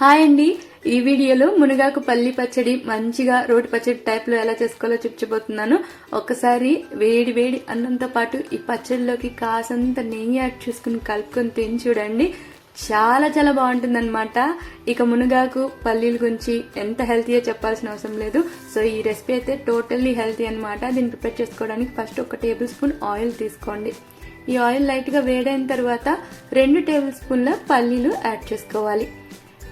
Hi అండి. ఈ వీడియోలో మునగాకు పల్లి పచ్చడి మంచిగా రోటి పచ్చడి టైప్లో ఎలా చేసుకోవాలో చూపించబోతున్నాను. ఒకసారి వేడి వేడి అన్నంతో పాటు ఈ పచ్చడిలోకి కాసంత నెయ్యి యాడ్ చేసుకుని కలుపుకొని తిని చూడండి. చాలా చాలా బాగుంటుందన్నమాట. ఇక మునగాకు పల్లీల గురించి ఎంత హెల్తీయో చెప్పాల్సిన అవసరం లేదు. సో ఈ రెసిపీ అయితే టోటల్లీ హెల్తీ అనమాట దీన్ని ప్రిపేర్ చేసుకోవడానికి ఫస్ట్ ఒక టేబుల్ స్పూన్ ఆయిల్ తీసుకోండి. ఈ ఆయిల్ లైట్గా వేడైన తర్వాత రెండు టేబుల్ స్పూన్ల పల్లీలు యాడ్ చేసుకోవాలి.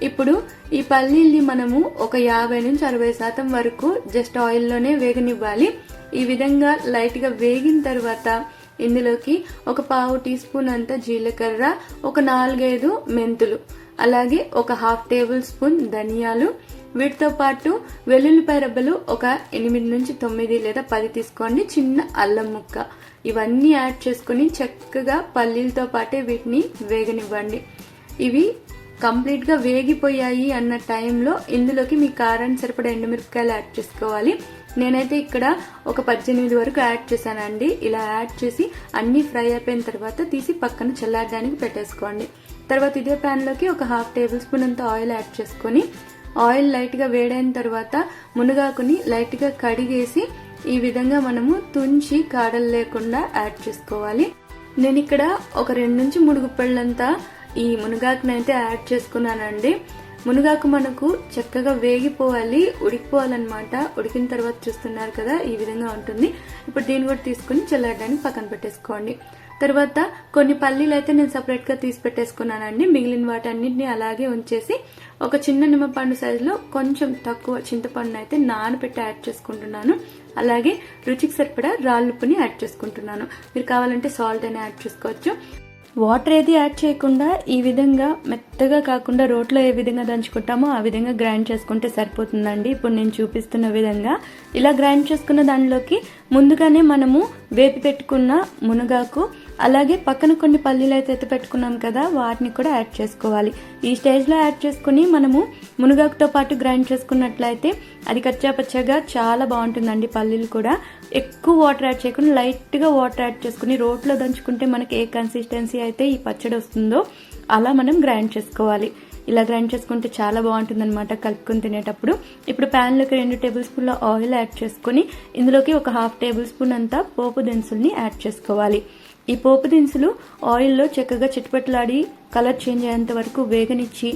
ఇప్పుడు ఈ పల్లీల్ని మనము ఒక యాభై నుంచి అరవై శాతం వరకు జస్ట్ ఆయిల్లోనే వేగనివ్వాలి. ఈ విధంగా లైట్గా వేగిన తర్వాత ఇందులోకి ఒక పావు టీ స్పూన్ అంత జీలకర్ర ఒక నాలుగైదు మెంతులు అలాగే ఒక హాఫ్ టేబుల్ స్పూన్ ధనియాలు. వీటితో పాటు వెల్లుల్లిపాయ రబ్బలు ఒక ఎనిమిది నుంచి తొమ్మిది లేదా పది తీసుకోండి. చిన్న అల్లం ముక్క. ఇవన్నీ యాడ్ చేసుకుని చక్కగా పల్లీలతో పాటే వీటిని వేగనివ్వండి. ఇవి కంప్లీట్గా వేగిపోయాయి అన్న టైంలో ఇందులోకి మీ కారాన్ని సరిపడా ఎండుమిరపకాయలు యాడ్ చేసుకోవాలి. నేనైతే ఇక్కడ ఒక పద్దెనిమిది వరకు యాడ్ చేశానండి. ఇలా యాడ్ చేసి అన్ని ఫ్రై అయిపోయిన తర్వాత తీసి పక్కన చల్లారడానికి పెట్టేసుకోండి. తర్వాత ఇదే ప్యాన్లోకి ఒక హాఫ్ టేబుల్ స్పూన్ అంత ఆయిల్ యాడ్ చేసుకొని ఆయిల్ లైట్గా వేడైన తర్వాత మునగాకుని లైట్గా కడిగేసి ఈ విధంగా మనము తుంచి కాడలు లేకుండా యాడ్ చేసుకోవాలి. నేను ఇక్కడ ఒక రెండు నుంచి మూడు గుప్పెళ్ళంతా ఈ మునగాకుని అయితే యాడ్ చేసుకున్నానండి. మునగాకు మనకు చక్కగా వేగిపోవాలి ఉడికిపోవాలన్నమాట. ఉడికిన తర్వాత చూస్తున్నారు కదా ఈ విధంగా ఉంటుంది. ఇప్పుడు దీన్ని కూడా తీసుకుని చల్లడానికి పక్కన పెట్టేసుకోండి. తర్వాత కొన్ని పల్లీలు అయితే నేను సపరేట్గా తీసి పెట్టేసుకున్నానండి. మిగిలిన వాటన్నిటిని అలాగే ఉంచేసి ఒక చిన్న నిమ్మపండు సైజులో కొంచెం తక్కువ చింతపండు అయితే నానబెట్టి యాడ్ చేసుకుంటున్నాను. అలాగే రుచికి సరిపడా రాళ్ళుప్పుని యాడ్ చేసుకుంటున్నాను. మీరు కావాలంటే సాల్ట్ అయినా యాడ్ చేసుకోవచ్చు. వాటర్ ఏది యాడ్ చేయకుండా ఈ విధంగా మెత్తగా కాకుండా రోట్లో ఏ విధంగా దంచుకుంటామో ఆ విధంగా గ్రైండ్ చేసుకుంటే సరిపోతుందండి. ఇప్పుడు నేను చూపిస్తున్న విధంగా ఇలా గ్రైండ్ చేసుకున్న దానిలోకి ముందుగానే మనము వేపి పెట్టుకున్న మునగాకు అలాగే పక్కన కొన్ని పల్లీలు అయితే ఎత్తి పెట్టుకున్నాం కదా వాటిని కూడా యాడ్ చేసుకోవాలి. ఈ స్టేజ్లో యాడ్ చేసుకుని మనము మునగాకుతో పాటు గ్రైండ్ చేసుకున్నట్లయితే అది కచ్చాపచ్చగా చాలా బాగుంటుందండి పల్లీలు కూడా. ఎక్కువ వాటర్ యాడ్ చేయకుండా లైట్గా వాటర్ యాడ్ చేసుకుని రోట్లో దంచుకుంటే మనకి ఏ కన్సిస్టెన్సీ అయితే ఈ పచ్చడి వస్తుందో అలా మనం గ్రైండ్ చేసుకోవాలి. ఇలా గ్రైండ్ చేసుకుంటే చాలా బాగుంటుంది అనమాట కలుపుకొని తినేటప్పుడు. ఇప్పుడు ప్యాన్లోకి రెండు టేబుల్ స్పూన్ల ఆయిల్ యాడ్ చేసుకుని ఇందులోకి ఒక హాఫ్ టేబుల్ స్పూన్ అంతా పోపు దినుసుల్ని యాడ్ చేసుకోవాలి. ఈ పోపు దినుసులు ఆయిల్లో చక్కగా చిట్పట్లాడి కలర్ చేంజ్ అయ్యేంత వరకు వేగనిచ్చి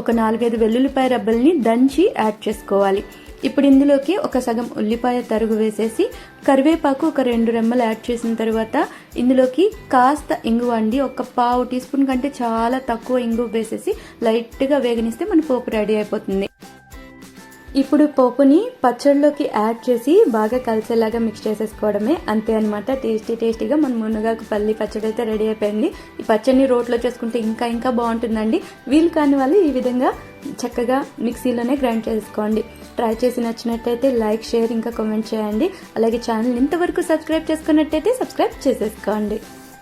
ఒక నాలుగైదు వెల్లుల్లిపాయ రబ్బల్ని దంచి యాడ్ చేసుకోవాలి. ఇప్పుడు ఇందులోకి ఒక సగం ఉల్లిపాయ తరుగు వేసేసి కరివేపాకు ఒక రెండు రెమ్మలు యాడ్ చేసిన తర్వాత ఇందులోకి కాస్త ఇంగువ అండి. ఒక పావు టీ స్పూన్ కంటే చాలా తక్కువ ఇంగువ వేసేసి లైట్గా వేగనిస్తే మన పోపు రెడీ అయిపోతుంది. ఇప్పుడు పోపుని పచ్చడిలోకి యాడ్ చేసి బాగా కలిసేలాగా మిక్స్ చేసేసుకోవడమే అంతే అనమాట టేస్టీ టేస్టీగా మన మునగాకు పల్లి పచ్చడి అయితే రెడీ అయిపోయింది. ఈ పచ్చడిని రోట్లో చేసుకుంటే ఇంకా ఇంకా బాగుంటుందండి. వీలు కాని వాళ్ళు ఈ విధంగా చక్కగా మిక్సీలోనే గ్రైండ్ చేసుకోండి. ట్రై చేసి నచ్చినట్టయితే లైక్ షేర్ ఇంకా కామెంట్ చేయండి. అలాగే ఛానల్ ఇంతవరకు సబ్స్క్రైబ్ చేసుకున్నట్టయితే సబ్స్క్రైబ్ చేసేసుకోండి.